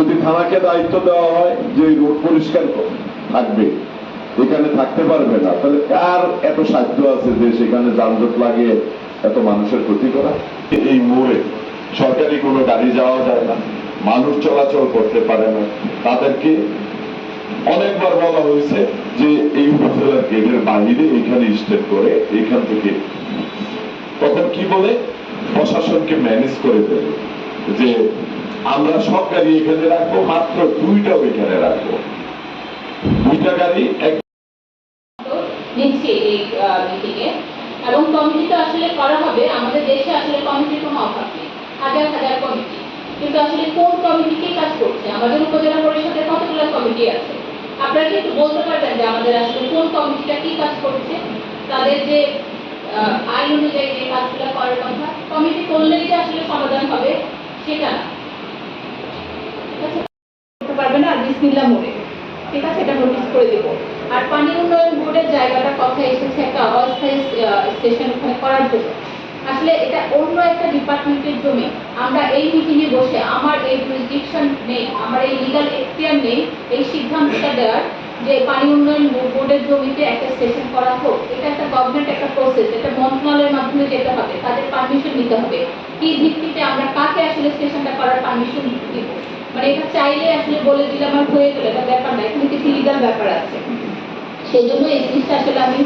যদি থানাকে দায়িত্ব দেওয়া হয়, যে রোড পরিষ্কার থাকবে, এখানে থাকতে পারবে না। তাহলে কার এত সাধ্য আছে যে সেখানে যানজট লাগিয়ে এত মানুষের ক্ষতি করা? এই মোড়ে সরকারি কোনো গাড়ি যাওয়া যায় না, মানুষ চলাচল করতে পারে না। তাদেরকে অনেকবার বলা হয়েছে যে এই উপজেলার গেটের বাহিরে এখানে স্টেপ করে এখান থেকে তখন কি বলে? প্রশাসনকে ম্যানেজ করে দেবে যে আমরা সব গাড়ি এখানে রাখব, মাত্র দুইটাও এখানে রাখব। দুইটা গাড়ি, এক এবং কমিটি তো আসলে করা হবে, আমাদের দেশে আসলে কমিটির কোনো অভাব নেই। হাজার হাজার কমিটি কিন্তু আসলে কোন কমিটি কি কাজ করছে? আমাদের উপজেলা পরিষদের কতগুলো কমিটি আছে? আপনারা কি একটু বলতে পারবেন যে আমাদের আসলে কোন কমিটিটা কি কাজ করছে? তাদের যে আইন অনুযায়ী যে কাজগুলো করার কথা কমিটি করলেই যে আসলে সমাধান হবে সেটা না ঠিক আছে? করতে পারবে না আর বিসমিল্লা মোড়ে ঠিক আছে? এটা নোটিস করে দেব। আর পানি উন্নয়ন বোর্ডের জায়গাটা কথা এসেছে একটা অস্থায়ী স্টেশন ওখানে করার জন্য। আসলে এটা অন্য একটা ডিপার্টমেন্টের জমি। আমরা এই মিটিংয়ে বসে আমার এই জুরিসডিকশন নেই, আমার এই লিগাল এখতিয়ার নেই, এই সিদ্ধান্তটা দেওয়ার যে পানি উন্নয়ন বোর্ডের জমিতে একটা স্টেশন করা হোক। এটা একটা গভর্নমেন্ট একটা প্রসেস এটা মন্ত্রণালয়ের মাধ্যমে যেতে হবে, তাদের পারমিশন নিতে হবে। কি ভিত্তিতে আমরা কাকে আসলে স্টেশনটা করার পারমিশন দিব? মানে এটা চাইলে আসলে বলে দিলে আমার হয়ে গেলে, এটা ব্যাপার না, এখানে কিছু লিগাল ব্যাপার আছে। সেই জন্য এই জিনিসটা আসলে আমি